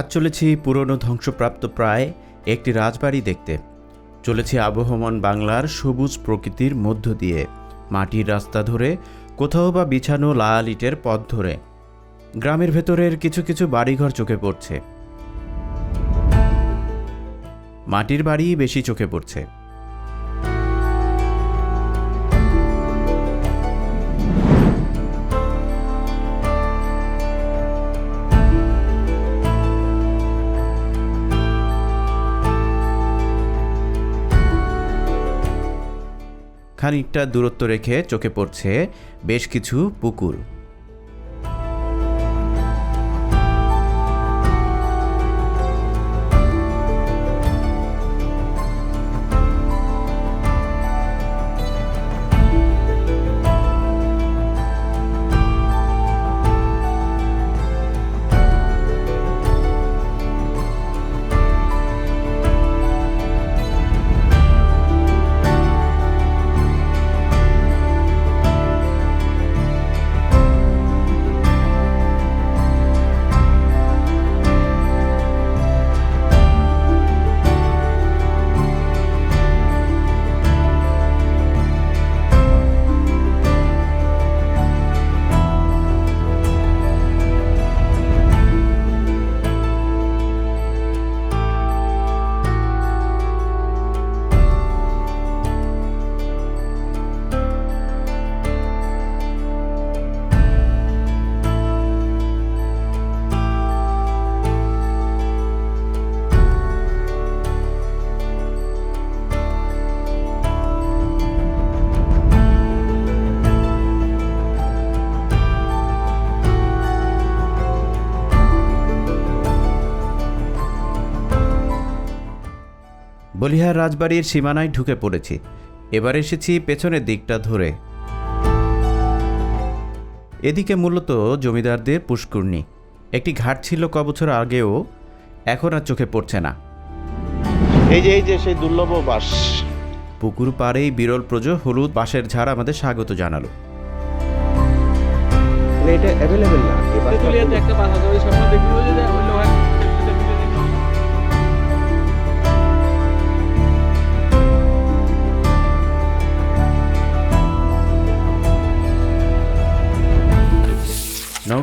আজ চলেছি, পুরনো ধ্বংসপ্রাপ্ত প্রায় একটি রাজবাড়ি দেখতে। চলেছি আবহমান বাংলার সবুজ প্রকৃতির মধ্য দিয়ে, মাটির রাস্তা ধরে, কোথাও বা বিছানো লাল ইটের পথ ধরে। গ্রামের ভেতরের কিছু কিছু বাড়িঘর চোখে পড়ছে। মাটির বাড়ি বেশি চোখে পড়ছে। খানিকটা দূরত্ব রেখে চোখে পড়ছে বেশ কিছু পুকুর। বলিহার রাজবাড়ির সীমানায় ঢুকে পড়েছি। এবার এসেছি পেছনের দিকটা ধরে। এদিকে মূলত জমিদারদের পুষ্করণী। একটি ঘাট ছিল ক বছর আগেও এখন আর চোখে পড়ছে না। এই যে এই যে সেই দুর্লভ বাস পুকুর পাড়েই বিরল প্রজ হলুদ বাঁশের ঝাড় আমাদের স্বাগত জানালো। মানে এটা অ্যাভেলেবেল না? একটা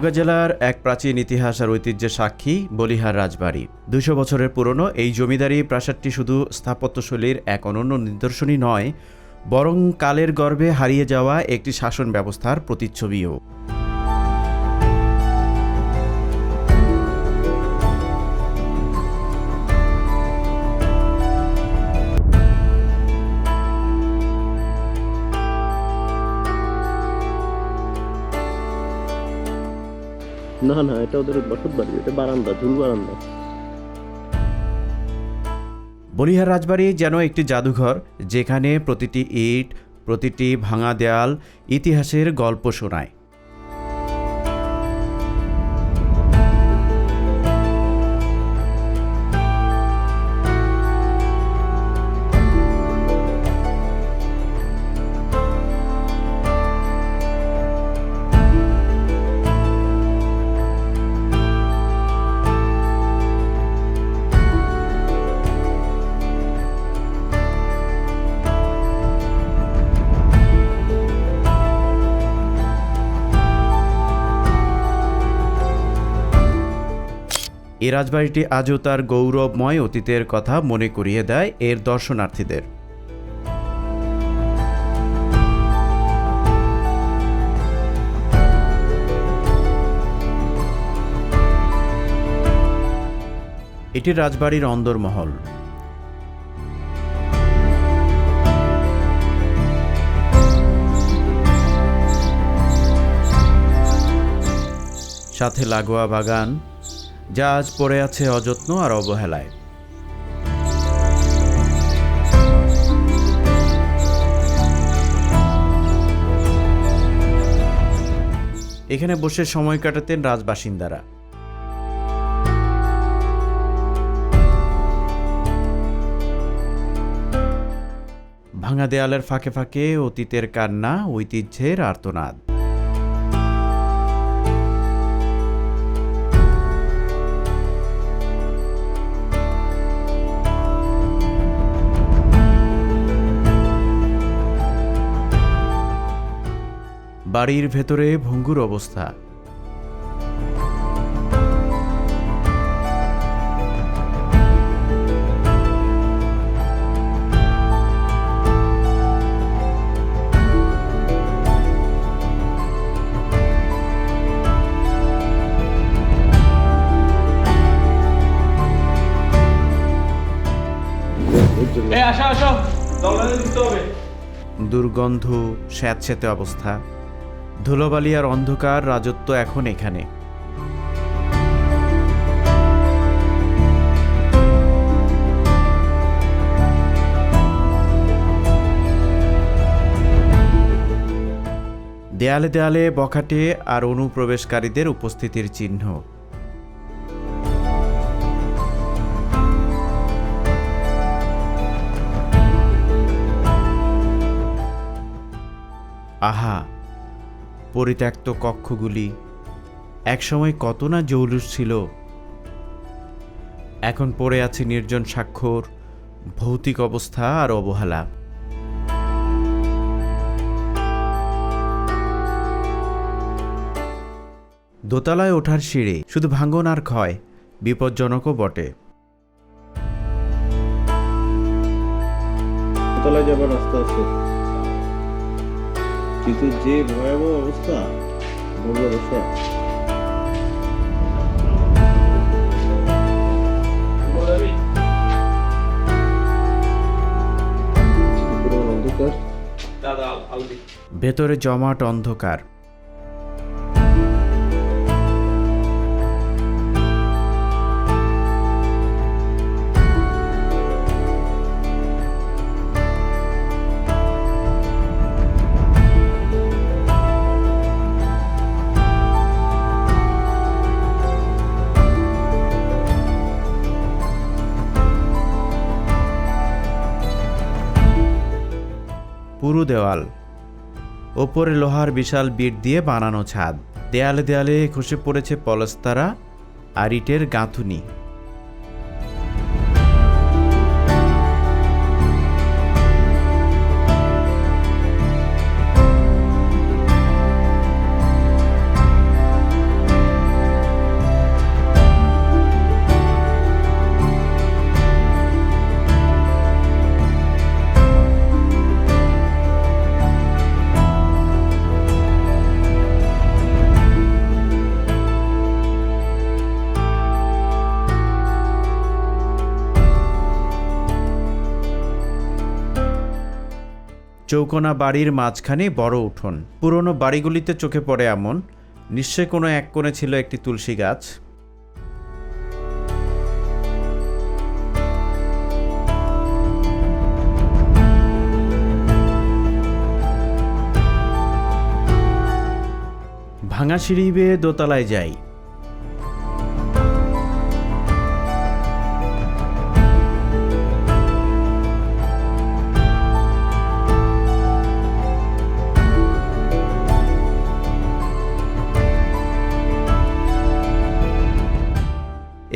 নওগাঁ জেলার এক প্রাচীন ইতিহাস আর ঐতিহ্যের সাক্ষী বলিহার রাজবাড়ি। দুশো বছরের পুরনো এই জমিদারি প্রাসাদটি শুধু স্থাপত্যশৈলীর এক অনন্য নিদর্শনী নয়, বরং কালের গর্ভে হারিয়ে যাওয়া একটি শাসন ব্যবস্থার প্রতিচ্ছবিও। না না, এটা ওদের বসত বাড়ি, এটা বারান্দা ঝুল বারান্দা। বলিহার রাজবাড়ি যেন একটি জাদুঘর, যেখানে প্রতিটি ইট, প্রতিটি ভাঙা দেয়াল ইতিহাসের গল্প শোনায়। রাজবাড়িটি আজও তার গৌরবময় অতীতের কথা মনে করিয়ে দেয় এর দর্শনার্থীদের। এটি রাজবাড়ির অন্দরমহল। সাথে লাগোয়া বাগান যা আজ পড়ে আছে অযত্ন আর অবহেলায়। এখানে বসে সময় কাটাতেন রাজবাসিন্দারা ভাঙা দেয়ালের ফাঁকে ফাঁকে অতীতের কান্না, ঐতিহ্যের আর্তনাদ। বাড়ির ভেতরে ভঙ্গুর অবস্থা। দুর্গন্ধ স্যাঁতস্যাঁতে অবস্থা। ধুলোবালি আর অন্ধকার রাজত্ব এখন এখানে। দেয়ালে দেয়ালে বখাটে আর অনুপ্রবেশকারীদের উপস্থিতির চিহ্ন। আহা! পরিত্যক্ত কক্ষগুলি একসময় কত না জৌলুস ছিল। এখন পড়ে আছে নির্জন স্বাক্ষর, ভৌতিক অবস্থা আর অবহেলা। দোতলায় ওঠার সিঁড়ি শুধু ভাঙ্গন আর ক্ষয়, বিপজ্জনকও বটে। তলায় যাবার রাস্তা আছে। কিন্তু যে ভয়াবহ অবস্থা বলব ভেতরে জমাট অন্ধকার। দেওয়াল। ওপরে লোহার বিশাল বিট দিয়ে বানানো ছাদ। দেয়ালে দেয়ালে খসে পড়েছে পলস্তারা আর ইটের গাঁথুনি। চৌকোনা বাড়ির মাঝখানে বড় উঠোন। পুরনো বাড়িগুলিতে চোখে পড়ে এমন। নিশ্চয় কোনো এক কোণে ছিল একটি তুলসী গাছ। ভাঙা সিঁড়ি বেয়ে দোতলায় যাই।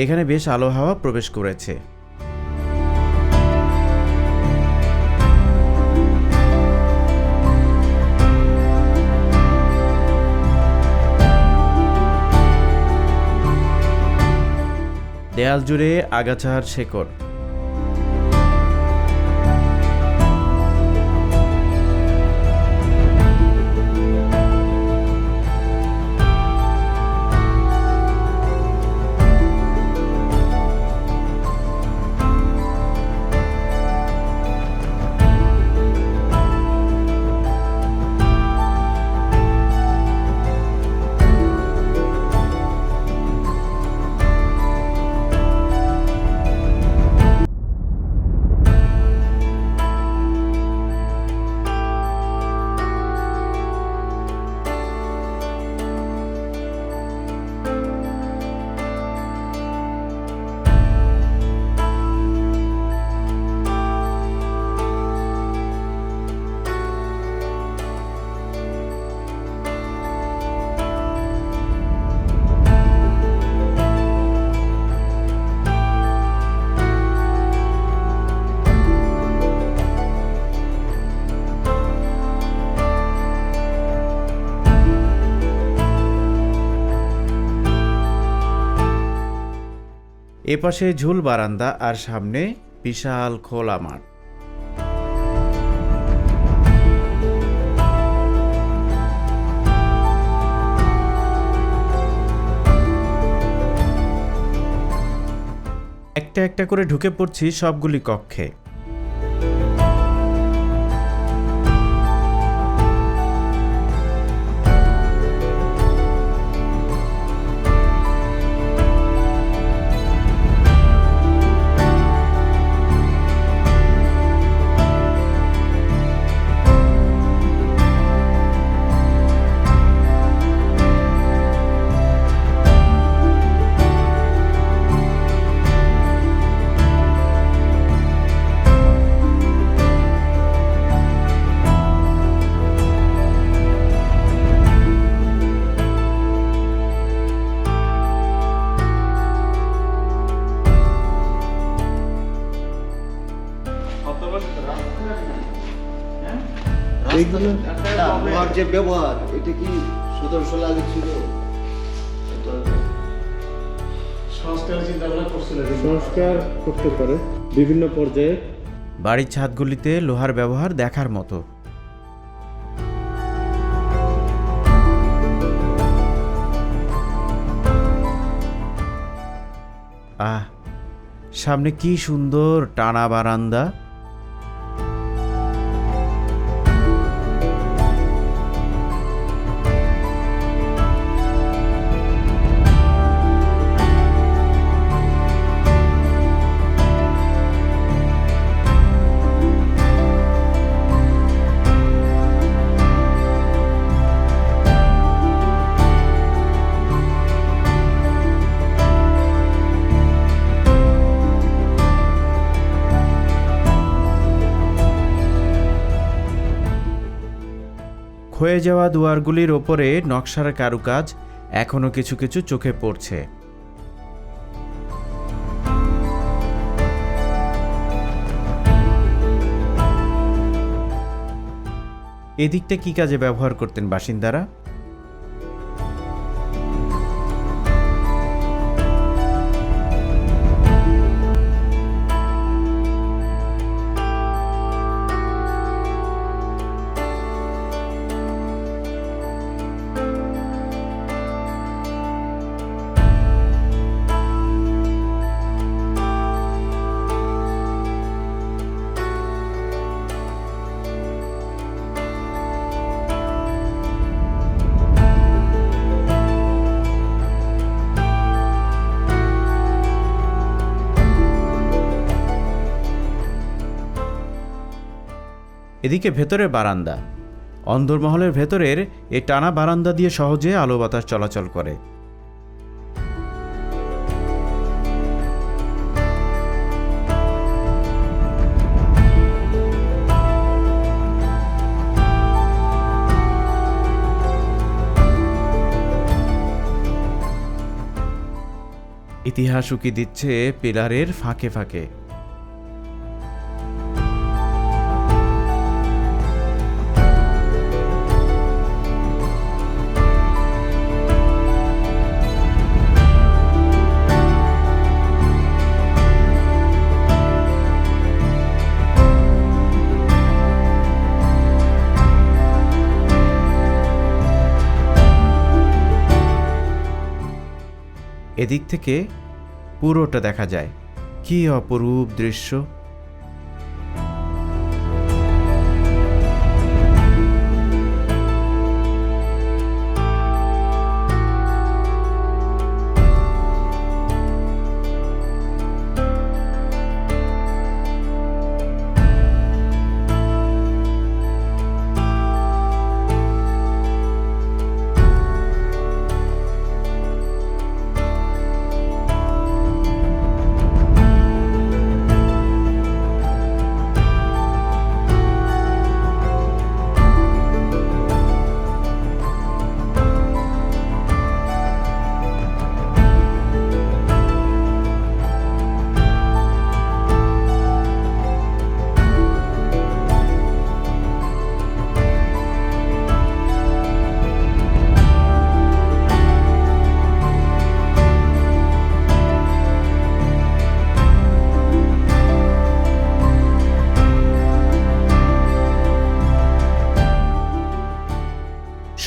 এখানে বেশ আলো হাওয়া প্রবেশ করেছে। দেয়াল জুড়ে আগাছার শেকড়। এপাশে ঝুল বারান্দা আর সামনে বিশাল খোলা মাঠ। একটা একটা করে ঢুকে পড়ছি সবগুলি কক্ষে। যে ব্যবহার এটা কি সুদর্শ লাগে ছিল? সংস্কার করতে পারে। বিভিন্ন পর্যায়ে। বাড়ির ছাদগুলিতে লোহার ব্যবহার দেখার মতো। আহ সামনে কি সুন্দর টানা বারান্দা। ক্ষয়ে যাওয়া দুয়ারগুলির ওপরে নকশার কারুকাজ এখনও কিছু কিছু চোখে পড়ছে। এদিকটা কি কাজে ব্যবহার করতেন বাসিন্দারা? এদিকে ভেতরে বারান্দা। অন্দরমহলের ভেতরের এ টানা বারান্দা দিয়ে সহজে আলো বাতাস চলাচল করে। ইতিহাস উকি দিচ্ছে পিলারের ফাঁকে ফাঁকে। এদিক থেকে পুরোটা দেখা যায়। কি অপরূপ দৃশ্য!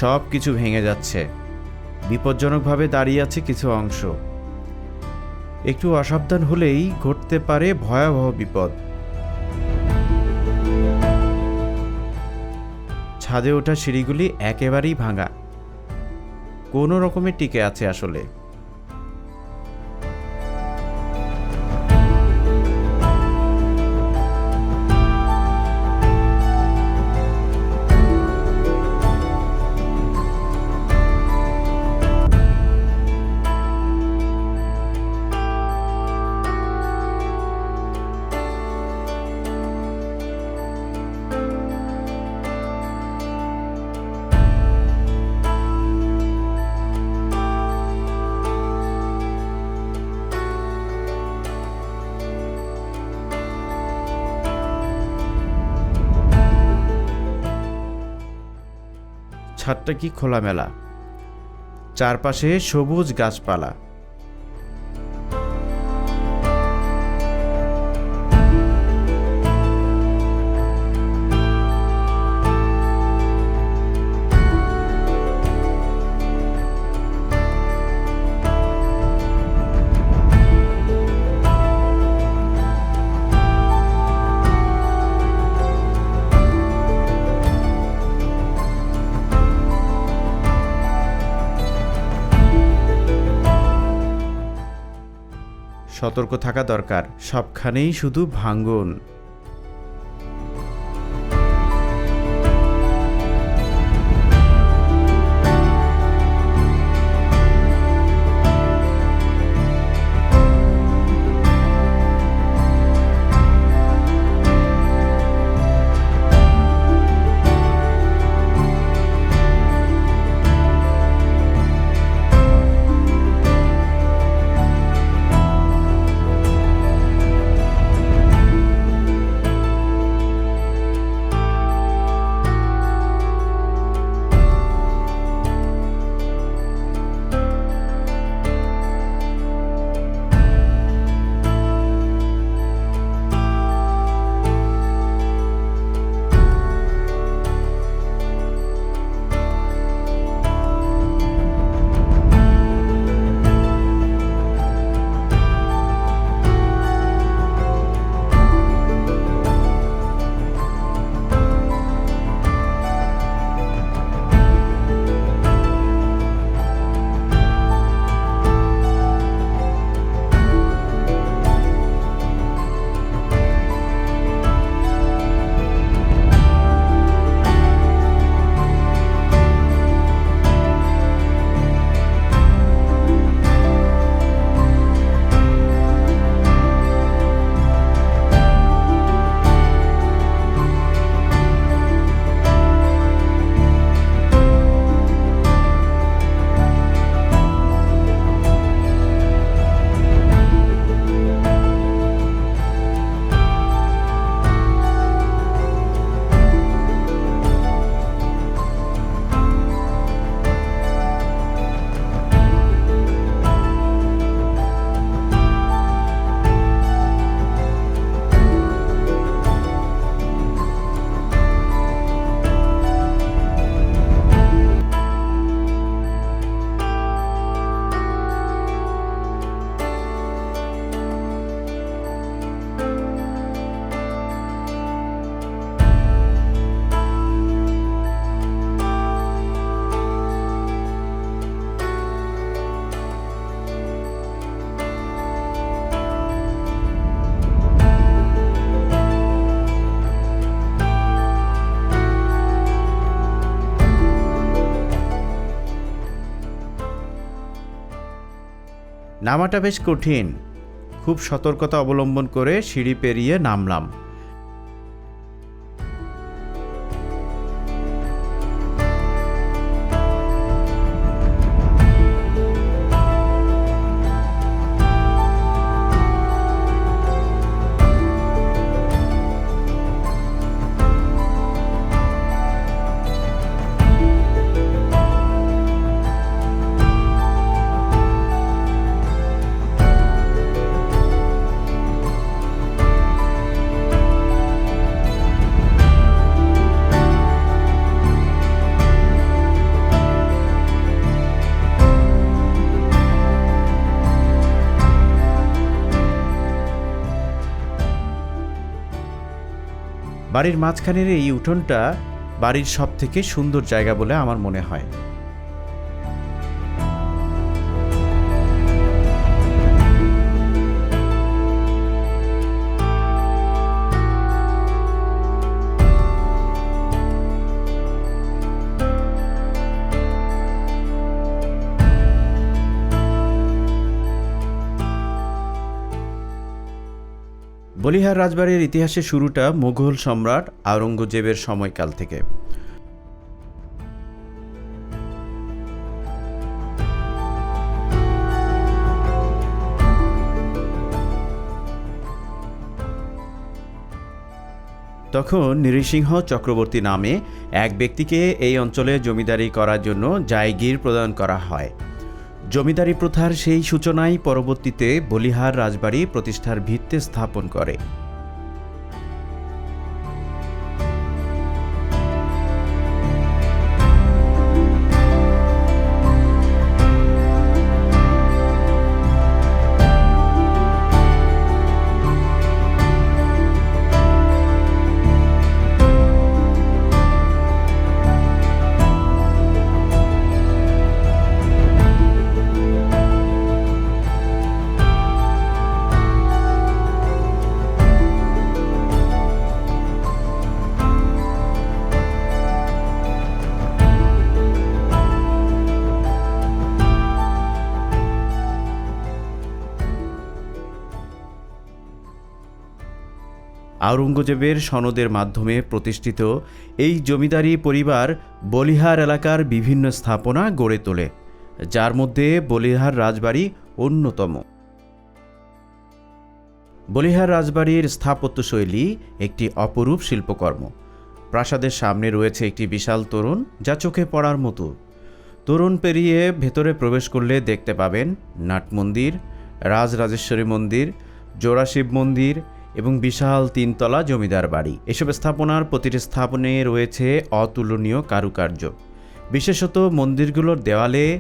সব কিছু ভেঙে যাচ্ছে। বিপজ্জনকভাবে দাঁড়িয়ে আছে কিছু অংশ। একটু অসাবধান হলেই ঘটতে পারে ভয়াবহ বিপদ। ছাদে ওঠা সিঁড়িগুলি একেবারেই ভাঙা। কোনো রকমে টিকে আছে আসলে। ছাদটা কি খোলামেলা? চারপাশে সবুজ গাছপালা। সতর্ক থাকা দরকার। সবখানেই শুধু ভাঙ্গন। নামাটা বেশ কঠিন। খুব সতর্কতা অবলম্বন করে সিঁড়ি পেরিয়ে নামলাম। বাড়ির মাঝখানের এই উঠোনটা বাড়ির সব থেকে সুন্দর জায়গা বলে আমার মনে হয়। বলিহার রাজবাড়ির ইতিহাসের শুরুটা মুঘল সম্রাট আওরঙ্গজেবের সময়কাল থেকে। তখন নৃসিংহ চক্রবর্তী নামে এক ব্যক্তিকে এই অঞ্চলে জমিদারি করার জন্য জায়গির প্রদান করা হয়। জমিদারি প্রথার সেই সূচনাই পরবর্তীতে বলিহার রাজবাড়ি প্রতিষ্ঠার ভিত্তি স্থাপন করে। আওরঙ্গজেবের সনদের মাধ্যমে প্রতিষ্ঠিত এই জমিদারি পরিবার বলিহার এলাকার বিভিন্ন স্থাপনা গড়ে তোলে, যার মধ্যে বলিহার রাজবাড়ি অন্যতম। বলিহার রাজবাড়ির স্থাপত্যশৈলী একটি অপরূপ শিল্পকর্ম। প্রাসাদের সামনে রয়েছে একটি বিশাল তরুণ যা চোখে পড়ার মতো। তরুণ পেরিয়ে ভেতরে প্রবেশ করলে দেখতে পাবেন নাট মন্দির রাজরাজেশ্বরী মন্দির, জোড়াশিব মন্দির এবং বিশাল তিনতলা জমিদার বাড়ি। এসব স্থাপনার প্রতিটি স্থাপনে রয়েছে অতুলনীয় কারুকার্য। বিশেষত মন্দিরগুলোর দেওয়ালে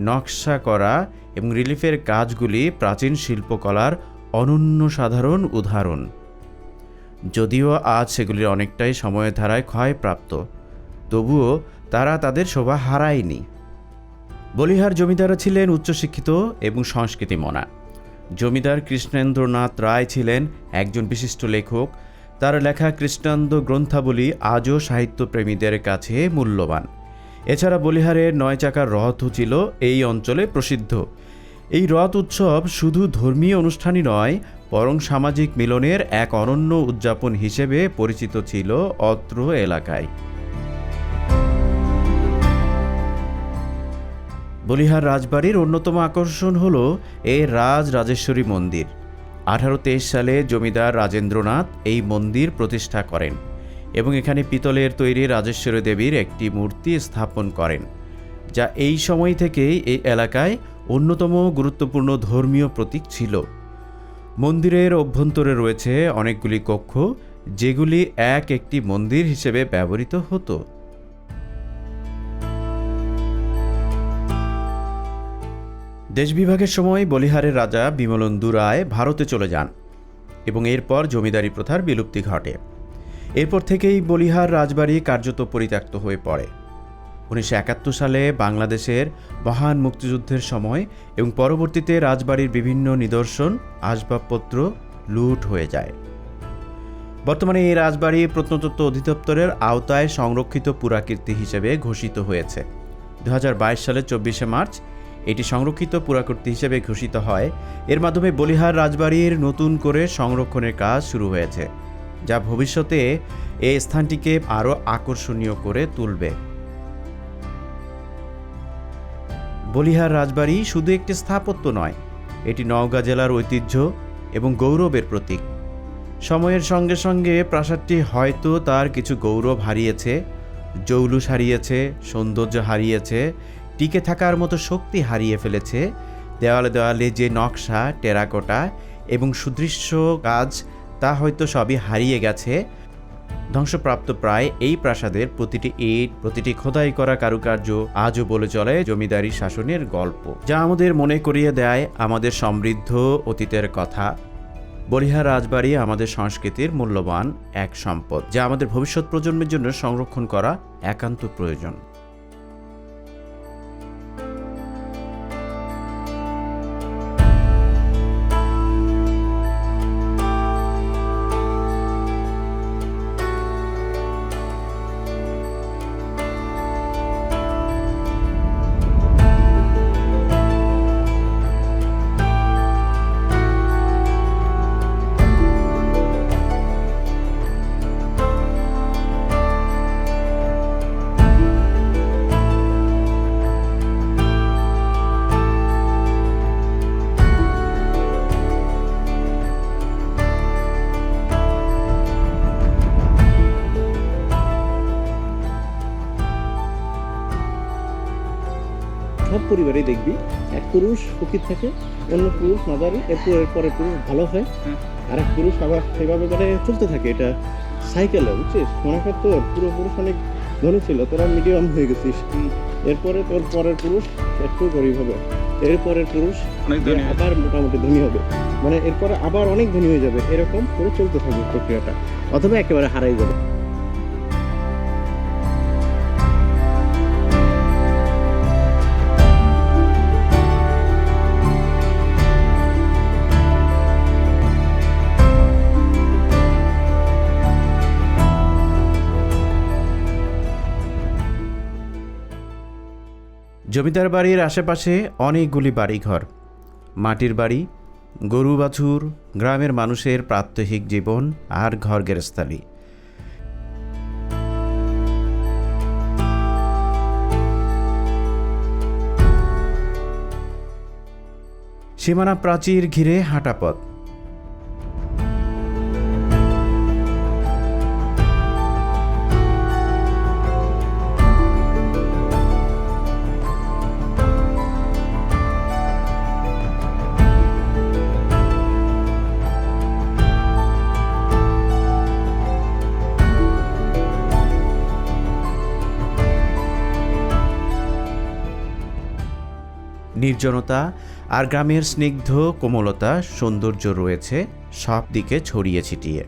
নকশা করা এবং রিলিফের কাজগুলি প্রাচীন শিল্পকলার অনন্য সাধারণ উদাহরণ। যদিও আজ সেগুলির অনেকটাই সময়ের ধারায় ক্ষয়প্রাপ্ত, তবুও তারা তাদের শোভা হারায়নি। বলিহার জমিদাররা ছিলেন উচ্চশিক্ষিত এবং সংস্কৃতি মনা জমিদার কৃষ্ণেন্দ্রনাথ রায় ছিলেন একজন বিশিষ্ট লেখক। তার লেখা কৃষ্ণান্দ গ্রন্থাবলী আজও সাহিত্যপ্রেমীদের কাছে মূল্যবান। এছাড়া বলিহারের নয় চাকার রথও ছিল এই অঞ্চলে প্রসিদ্ধ। এই রথ উৎসব শুধু ধর্মীয় অনুষ্ঠানই নয়, বরং সামাজিক মিলনের এক অনন্য উদযাপন হিসেবে পরিচিত ছিল অত্র এলাকায়। বলিহার রাজবাড়ির অন্যতম আকর্ষণ হল এই রাজ রাজেশ্বরী মন্দির। আঠারো সালে জমিদার রাজেন্দ্রনাথ এই মন্দির প্রতিষ্ঠা করেন এবং এখানে পিতলের তৈরি রাজেশ্বরী দেবীর একটি মূর্তি স্থাপন করেন, যা এই সময় থেকেই এই এলাকায় অন্যতম গুরুত্বপূর্ণ ধর্মীয় প্রতীক ছিল। মন্দিরের অভ্যন্তরে রয়েছে অনেকগুলি কক্ষ, যেগুলি এক একটি মন্দির হিসেবে ব্যবহৃত হতো। দেশ বিভাগের সময় বলিহারের রাজা বিমলেন্দু রায় ভারতে চলে যান এবং এরপর জমিদারি প্রথার বিলুপ্তি ঘটে। এরপর থেকেই বলিহার রাজবাড়ি কার্যত পরিত্যক্ত হয়ে পড়ে। উনিশশো একাত্তর সালে বাংলাদেশের মহান মুক্তিযুদ্ধের সময় এবং পরবর্তীতে রাজবাড়ির বিভিন্ন নিদর্শন, আসবাবপত্র লুট হয়ে যায়। বর্তমানে এই রাজবাড়ি প্রত্নতত্ত্ব অধিদপ্তরের আওতায় সংরক্ষিত পুরাকীর্তি হিসেবে ঘোষিত হয়েছে। দু সালের চব্বিশে মার্চ এটি সংরক্ষিত পুরাকীর্তি হিসেবে ঘোষিত হয়। এর মাধ্যমে বলিহার রাজবাড়ির নতুন করে সংরক্ষণের কাজ শুরু হয়েছে, যা ভবিষ্যতে এই স্থানটিকে আরও আকর্ষণীয় করে তুলবে। বলিহার রাজবাড়ি শুধু একটি স্থাপত্য নয়, এটি নওগাঁ জেলার ঐতিহ্য এবং গৌরবের প্রতীক। সময়ের সঙ্গে সঙ্গে প্রাসাদটি হয়তো তার কিছু গৌরব হারিয়েছে, জৌলুস হারিয়েছে, সৌন্দর্য হারিয়েছে টিকে থাকার মতো শক্তি হারিয়ে ফেলেছে। দেওয়ালে দেওয়ালে যে নকশা, টেরাকোটা এবং সুদৃশ্য কাজ তা হয়তো সবই হারিয়ে গেছে। ধ্বংসপ্রাপ্ত প্রায় এই প্রাসাদের প্রতিটি ইট, প্রতিটি খোদাই করা কারুকার্য আজও বলে চলে জমিদারি শাসনের গল্প, যা আমাদের মনে করিয়ে দেয় আমাদের সমৃদ্ধ অতীতের কথা। বলিহার রাজবাড়ি আমাদের সংস্কৃতির মূল্যবান এক সম্পদ, যা আমাদের ভবিষ্যৎ প্রজন্মের জন্য সংরক্ষণ করা একান্ত প্রয়োজন। সব দেখবি এক পুরুষ ফকির থাকে অন্য পুরুষ মাদারি এরপর এরপরে পুরুষ ভালো হয়। আর এক পুরুষ আবার সেভাবে করে চলতে থাকে এটা সাইকেলে বুঝছিস? মনে কর তোর পুরো পুরুষ অনেক ধনী ছিল তোরা মিডিয়াম হয়ে গেছিস। এরপরে তোর পরের পুরুষ একটু গরিব হবে। এরপরের পুরুষ। আবার মোটামুটি ধনী হবে। মানে এরপরে আবার অনেক ধনী হয়ে যাবে। এরকম করে চলতে থাকবে প্রক্রিয়াটা। অথবা একেবারে হারাই যাবে। জমিদার বাড়ির আশেপাশে অনেকগুলি বাড়িঘর। মাটির বাড়ি, গরু বাছুর, গ্রামের মানুষের প্রাত্যহিক জীবন আর ঘর গেরস্থালি সীমানা প্রাচীর ঘিরে হাঁটা নির্জনতা আর গ্রামের স্নিগ্ধ কোমলতা সৌন্দর্য রয়েছে সব দিকে ছড়িয়ে ছিটিয়ে।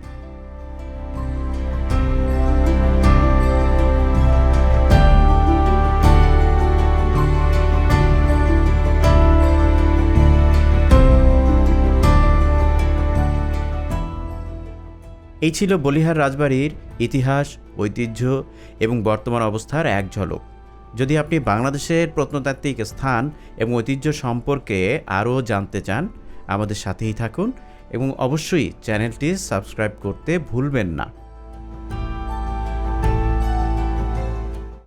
এই ছিল বলিহার রাজবাড়ির ইতিহাস, ঐতিহ্য এবং বর্তমান অবস্থার এক ঝলক। যদি আপনি বাংলাদেশের প্রত্নতাত্ত্বিক স্থান এবং ঐতিহ্য সম্পর্কে আরও জানতে চান, আমাদের সাথেই থাকুন এবং অবশ্যই চ্যানেলটি সাবস্ক্রাইব করতে ভুলবেন না।